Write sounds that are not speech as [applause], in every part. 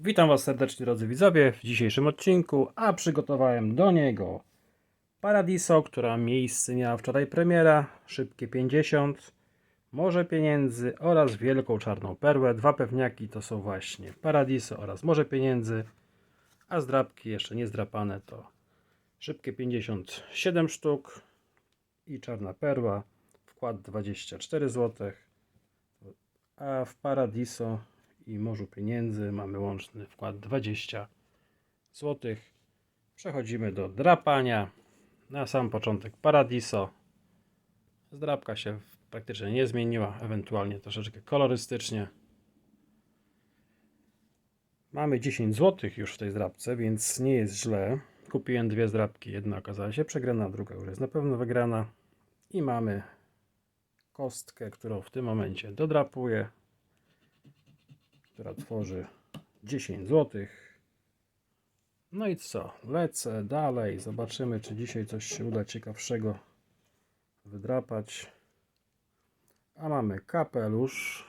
Witam Was serdecznie drodzy widzowie w dzisiejszym odcinku, a przygotowałem do niego Paradiso, która miejsce miała wczoraj premiera, Szybkie 50, Morze Pieniędzy oraz Wielką Czarną Perłę. Dwa pewniaki to są właśnie Paradiso oraz Morze Pieniędzy, a zdrabki jeszcze nie zdrapane to Szybkie 50 7 sztuk i Czarna Perła, wkład 24 zł, a w Paradiso i Morzu Pieniędzy mamy łączny wkład 20 zł. Przechodzimy do drapania. Na sam początek Paradiso. Zdrapka się praktycznie nie zmieniła, ewentualnie troszeczkę kolorystycznie. Mamy 10 zł już w tej zdrapce, więc nie jest źle. Kupiłem dwie zdrapki, jedna okazała się przegrana, druga już jest na pewno wygrana. I mamy kostkę, którą w tym momencie dodrapuję która tworzy 10 zł. No i co? Lecę dalej. Zobaczymy, czy dzisiaj coś się uda ciekawszego wydrapać. A mamy kapelusz.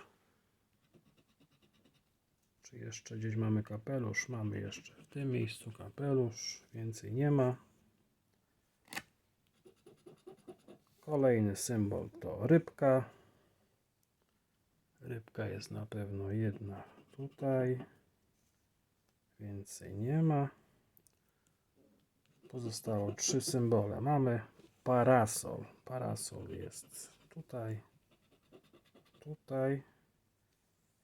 Czy jeszcze gdzieś mamy kapelusz? Mamy jeszcze w tym miejscu kapelusz. Więcej nie ma. Kolejny symbol to rybka. Rybka jest na pewno jedna tutaj. Więcej nie ma. Pozostało trzy symbole. Mamy parasol. Parasol jest tutaj. Tutaj.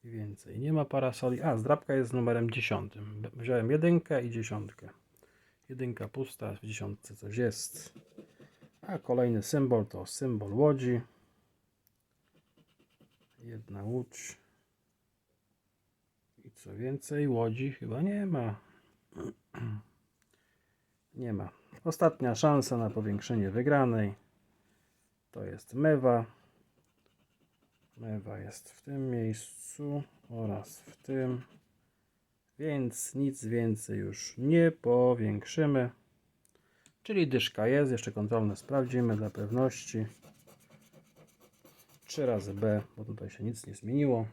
I więcej. Nie ma parasoli. A, zdrabka jest z numerem 10. Wziąłem jedynkę i dziesiątkę. Jedynka pusta, w dziesiątce coś jest. A kolejny symbol to symbol łodzi. Jedna łódź. Co więcej, łodzi chyba nie ma. [clears throat] Nie ma. Ostatnia szansa na powiększenie wygranej to jest mewa. Mewa jest w tym miejscu oraz w tym. Więc nic więcej już nie powiększymy. Czyli dyszka jest. Jeszcze kontrolne sprawdzimy dla pewności. 3 razy B, bo tutaj się nic nie zmieniło.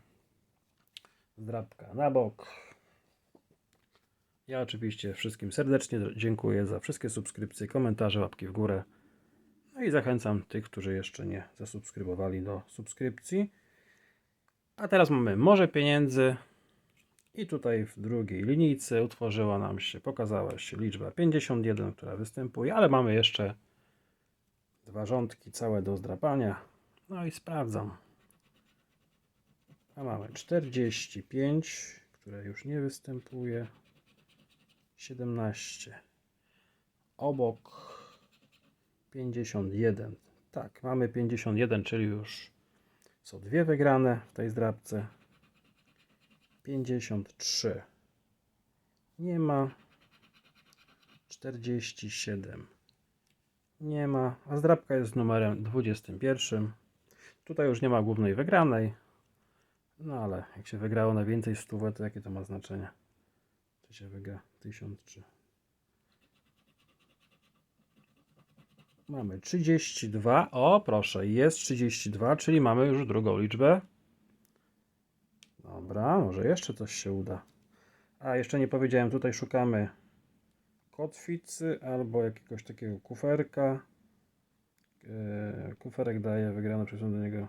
Zdrabka na bok. Ja oczywiście wszystkim serdecznie dziękuję za wszystkie subskrypcje, komentarze, łapki w górę. No i zachęcam tych, którzy jeszcze nie zasubskrybowali do subskrypcji. A teraz mamy Morze Pieniędzy. I tutaj w drugiej linijce utworzyła nam się, pokazała się liczba 51, która występuje, ale mamy jeszcze dwa rządki całe do zdrapania. No i sprawdzam. A mamy 45, które już nie występuje. 17. Obok 51. Tak, mamy 51, czyli już są dwie wygrane w tej zdrabce. 53. Nie ma. 47. Nie ma. A zdrabka jest numerem 21. Tutaj już nie ma głównej wygranej. No ale jak się wygrało na więcej stówę, to jakie to ma znaczenie? Czy się wygra 1000 czy... Mamy 32. O, proszę, jest 32, czyli mamy już drugą liczbę. Dobra, może jeszcze coś się uda. A, jeszcze nie powiedziałem, tutaj szukamy kotwicy albo jakiegoś takiego kuferka. Eee, kuferek daje wygraną, przypisam do niego,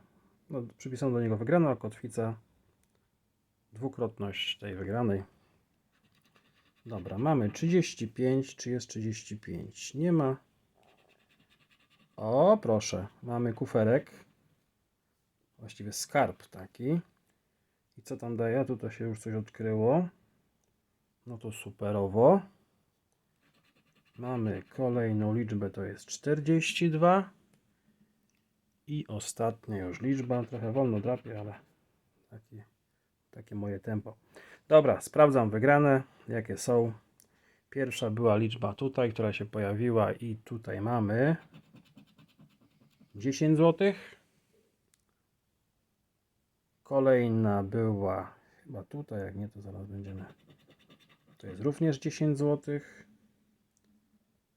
no, przypisam do niego wygraną, a kotwica dwukrotność tej wygranej. Dobra, mamy 35, czy jest 35? Nie ma. O, proszę, mamy kuferek. Właściwie skarb taki. I co tam daje? Tutaj się już coś odkryło. No to superowo. Mamy kolejną liczbę, to jest 42. I ostatnia już liczba. Trochę wolno drapie, ale takie, takie moje tempo. Dobra, sprawdzam wygrane, jakie są. Pierwsza była liczba tutaj, która się pojawiła i tutaj mamy 10 zł. Kolejna była chyba tutaj, jak nie to zaraz będziemy. To jest również 10 zł.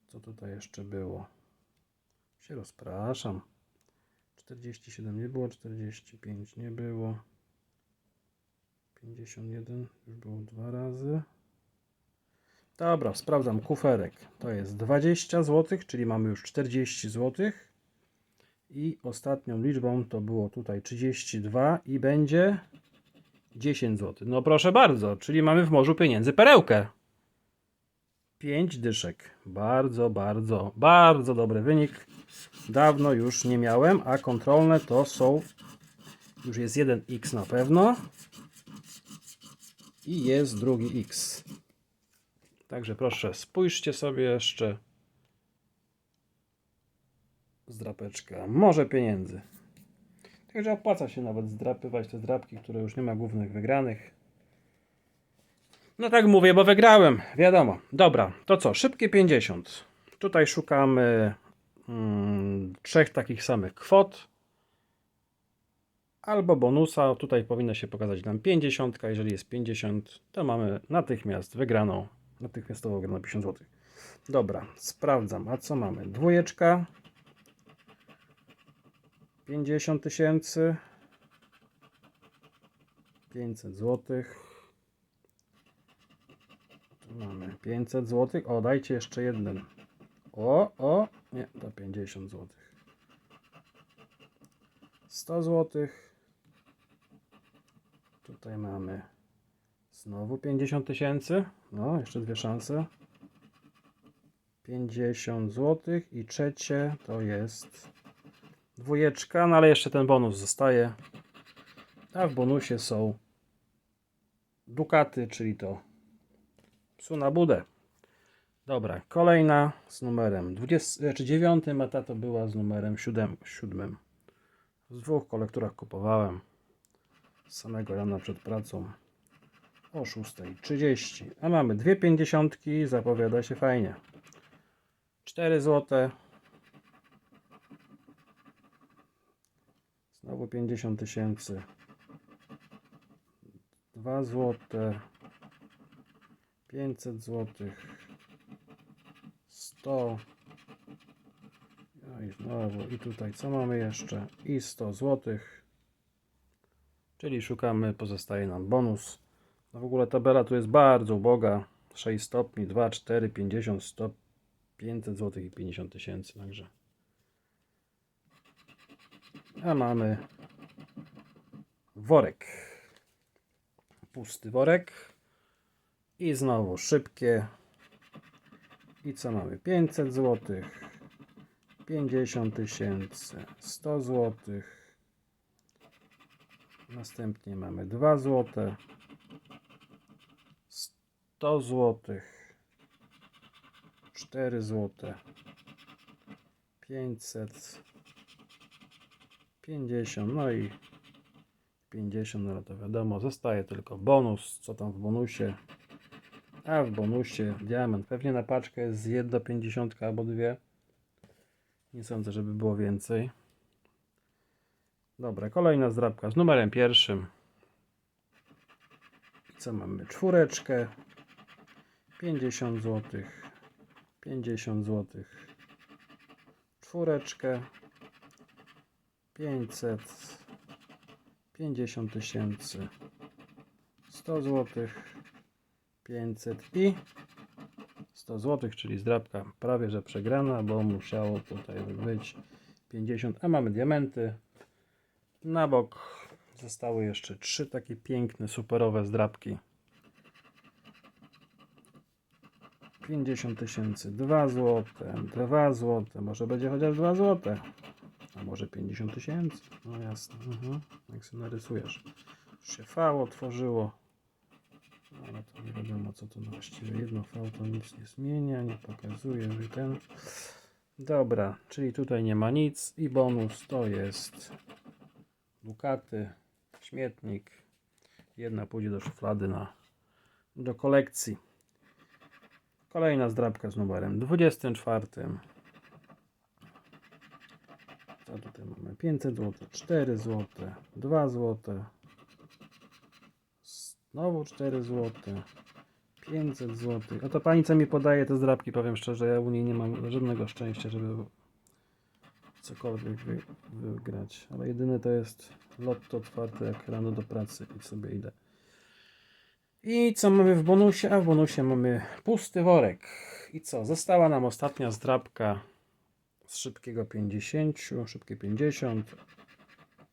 Co tutaj jeszcze było? Się rozpraszam. 47 nie było, 45 nie było. 51 już było dwa razy. Dobra, sprawdzam kuferek. To jest 20 zł, czyli mamy już 40 zł. I ostatnią liczbą to było tutaj 32 i będzie 10 zł. No proszę bardzo, czyli mamy w morzu pieniędzy perełkę. 5 dyszek. Bardzo, bardzo, bardzo dobry wynik. Dawno już nie miałem, a kontrolne to są. Już jest jeden X na pewno. I jest drugi X. Także proszę, spójrzcie sobie jeszcze. Zdrapeczka. Może pieniędzy. Także opłaca się nawet zdrapywać te zdrapki, które już nie ma głównych wygranych. No tak mówię, bo wygrałem. Wiadomo. Dobra, to co? Szybkie 50. Tutaj szukamy mm, trzech takich samych kwot. Albo bonusa. Tutaj powinno się pokazać nam 50. Jeżeli jest 50, to mamy natychmiast wygraną. Natychmiastowo wygraną 50 zł. Dobra, sprawdzam. A co mamy? Dwójeczka. 50 tysięcy. 500 złotych. Mamy 500 zł. O, dajcie jeszcze jeden. O, o, nie, to 50 zł. 100 zł. Tutaj mamy znowu 50 tysięcy. No, jeszcze dwie szanse. 50 zł. I trzecie to jest dwójeczka, no ale jeszcze ten bonus zostaje. A w bonusie są dukaty, czyli to psu na budę. Dobra, kolejna z numerem 20, znaczy 9, a ta to była z numerem 7. 7. W dwóch kolekturach kupowałem samego rana przed pracą o 6.30. A mamy dwie pięćdziesiątki, zapowiada się fajnie. 4 zł. Znowu 50 tysięcy. 2 złote. 500 zł. 100. No i znowu. I tutaj co mamy jeszcze? I 100 zł. Czyli szukamy, pozostaje nam bonus. No w ogóle tabela tu jest bardzo uboga. 6 stopni, 2, 4, 50, 100, 500 zł i 50 tysięcy. Także. A mamy worek. Pusty worek. I znowu szybkie. I co mamy? 500 zł. 50 tysięcy. 100 zł. Następnie mamy 2 zł. 100 zł. 4 zł. 500. 50. No i 50, no to wiadomo, zostaje tylko bonus, co tam w bonusie. A w bonusie diament. Pewnie na paczkę jest z 1 do 50 albo dwie. Nie sądzę, żeby było więcej. Dobra, kolejna zdrabka z numerem pierwszym. Co mamy? Czwóreczkę. 50 zł. 50 zł. Czwóreczkę. 500. 50 tysięcy. 100 zł. 500 i 100 zł, czyli zdrabka prawie że przegrana, bo musiało tutaj być 50, a mamy diamenty. Na bok zostały jeszcze trzy takie piękne, superowe zdrabki. 50 tysięcy, 2 zł, 2 zł, może będzie chociaż 2 zł, a może 50 tysięcy, no jasne, mhm. jak sobie narysujesz. Już się V otworzyło, no, ale to nie wiadomo co to właściwie, jedno V to nic nie zmienia, nie pokazuje, że ten... Dobra, czyli tutaj nie ma nic i bonus to jest Dukaty, śmietnik, jedna pójdzie do szuflady na, do kolekcji. Kolejna zdrabka z numerem 24. Co tutaj mamy? 500 zł, 4 zł, 2 zł, znowu 4 zł, 500 zł. A to pani co mi podaje te zdrabki, powiem szczerze, ja u niej nie mam żadnego szczęścia, żeby cokolwiek wy, wygrać. Ale jedyne to jest lotto otwarte jak rano do pracy i sobie idę. I co mamy w bonusie? A w bonusie mamy pusty worek. I co? Została nam ostatnia zdrabka z szybkiego 50, szybkie 50.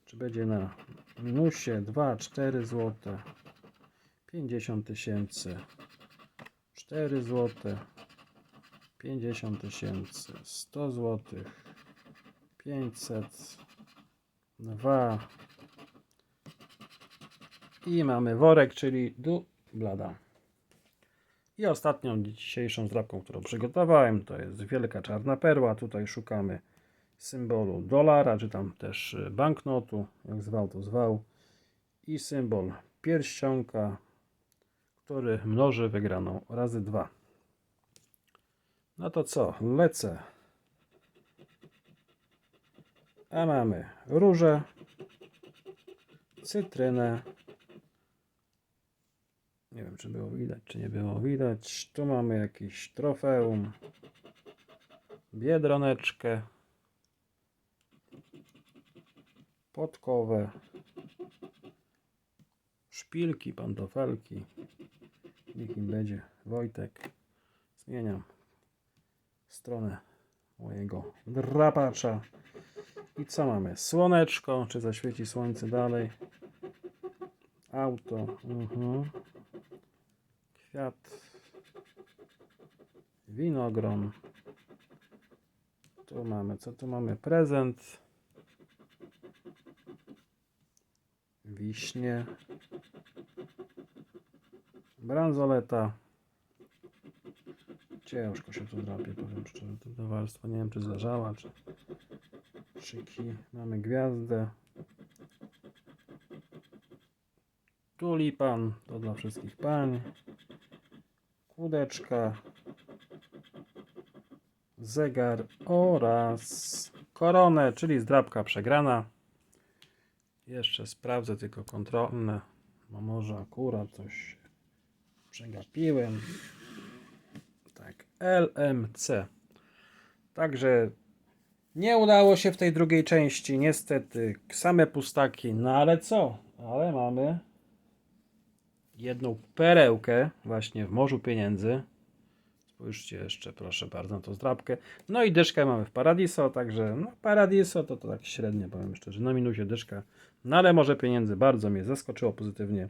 Czy będzie na minusie 2, 4 zł, 50 tysięcy, 4 zł, 50 tysięcy, 100 zł, 500, 2 i mamy worek, czyli du blada. I ostatnią dzisiejszą zdrabką, którą przygotowałem, to jest wielka czarna perła. Tutaj szukamy symbolu dolara, czy tam też y, banknotu, jak zwał to zwał. I symbol pierścionka, który mnoży wygraną razy dwa. No to co, lecę. A mamy różę, cytrynę. Nie wiem, czy było widać, czy nie było widać. Tu mamy jakiś trofeum. Biedroneczkę. Podkowę. Szpilki, pantofelki. Niech im będzie. Wojtek. Zmieniam stronę mojego drapacza. I co mamy? Słoneczko. Czy zaświeci słońce dalej? Auto. Mhm. Kwiat. Winogron. Tu mamy, co tu mamy? Prezent. Wiśnie. Bransoleta. Ciężko się tu drapie, powiem szczerze. To towarzystwo nie wiem, czy zleżała, czy szyki. Mamy gwiazdę. Tulipan, to dla wszystkich pań. Kłódeczka. Zegar oraz koronę, czyli zdrabka przegrana. Jeszcze sprawdzę tylko kontrolne, bo może akurat coś przegapiłem. Tak, LMC. Także nie udało się w tej drugiej części, niestety. Same pustaki, no ale co? Ale mamy jedną perełkę właśnie w morzu pieniędzy. Spójrzcie jeszcze, proszę bardzo, na tą zdrabkę. No i dyszkę mamy w Paradiso, także no Paradiso to, to tak średnio, powiem szczerze, na minusie dyszka. No ale może pieniędzy bardzo mnie zaskoczyło pozytywnie.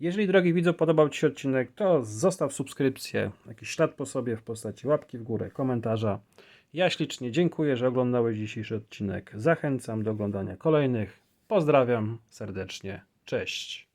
Jeżeli, drogi widzu, podobał Ci się odcinek, to zostaw subskrypcję, jakiś ślad po sobie w postaci łapki w górę, komentarza. Ja ślicznie dziękuję, że oglądałeś dzisiejszy odcinek. Zachęcam do oglądania kolejnych. Pozdrawiam serdecznie. Cześć.